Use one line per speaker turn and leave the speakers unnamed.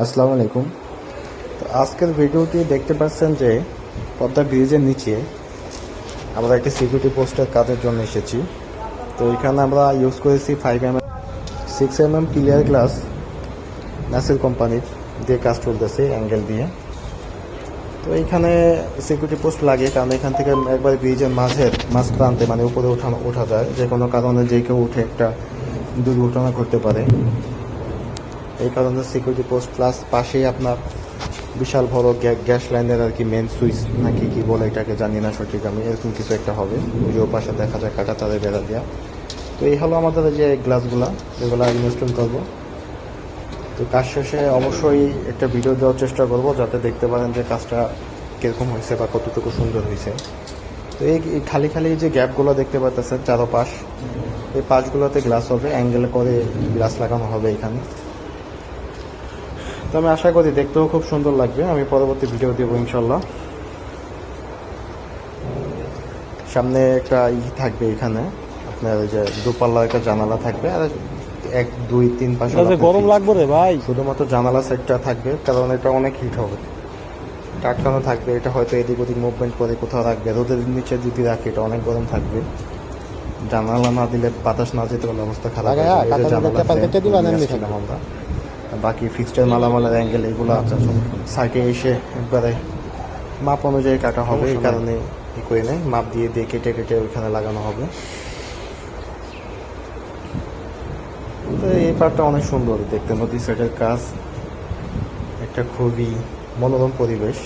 আসসালামু আলাইকুম। তো আজকের ভিডিওটি দেখতে পাচ্ছেন যে পদ্মা ব্রিজের নিচে আমরা একটি সিকিউরিটি পোস্টের কাজের জন্য এসেছি। তো এখানে আমরা ইউজ করেছি five M M six M M clear glass Nasir কোম্পানির দিয়ে কাজ চলতেছে অ্যাঙ্গেল দিয়ে। তো এইখানে সিকিউরিটি পোস্ট লাগে কারণ এখান থেকে একবার ব্রিজের মাঝের মাঝ প্রান্তে মানে উপরে ওঠানো ওঠা যায়। যে কোনো কারণে যে কেউ উঠে একটা দুর্ঘটনা ঘটতে পারে। এই কারণে সিকিউরিটি পোস্ট প্লাস পাশেই আপনার বিশাল বড় গ্যা- গ্যাস লাইনের আর কি মেন সুইচ নাকি কি বলে এটাকে জানি না সঠিক আমি, এরকম কিছু একটা হবে। ওই যে পাশে দেখা যায় কাটা তাদের বেড়া দেওয়া তো এই হলো আমাদের যে গ্লাসগুলা যেগুলো ইনস্টল করব। তো কাজ শেষে অবশ্যই একটা ভিডিও দেওয়ার চেষ্টা করব, যাতে দেখতে পারেন যে কাজটা কীরকম হয়েছে বা কতটুকু সুন্দর হয়েছে। তো এই খালি খালি যে গ্যাপগুলো দেখতে পাচ্ছেন চারোপাশ, এই পাশগুলোতে গ্লাস হবে অ্যাঙ্গেল করে গ্লাস লাগানো হবে এখানে। তো আমি আশা করি দেখতেও খুব সুন্দর লাগবে। আমি পরবর্তী ভিডিও দেবো ইনশাল্লাহ। সামনে একটা ই থাকবে এখানে। আপনার ওই যে দুপাল্লা একটা জানালা থাকবে। আর এক দুই তিন পাশে
গরম লাগবে রে ভাই।
শুধুমাত্র জানালা সেটটা থাকবে কারণ এটা অনেক হিট হবে। টাটকানো থাকবে এটা হয়তো এদিক ওদিক মুভমেন্ট করে কোথাও রাখবে। রোদের নিচে যদি রাখে এটা অনেক গরম থাকবে। জানালা না দিলে বাতাস না যেতে পারলে অবস্থা খারাপ জানালা। আমরা। বাকি ফিক্সচার মালামালের অ্যাঙ্গেল এগুলো আছে সাইটে এসে একবারে মাপ অনুযায়ী কাটা হবে এই কারণে ই করে নেয়। মাপ দিয়ে দিয়ে কেটে কেটে ওইখানে লাগানো হবে। তো এই পার্টটা অনেক সুন্দর দেখতে নদী সাইডের কাজ। একটা খুবই মনোরম পরিবেশ।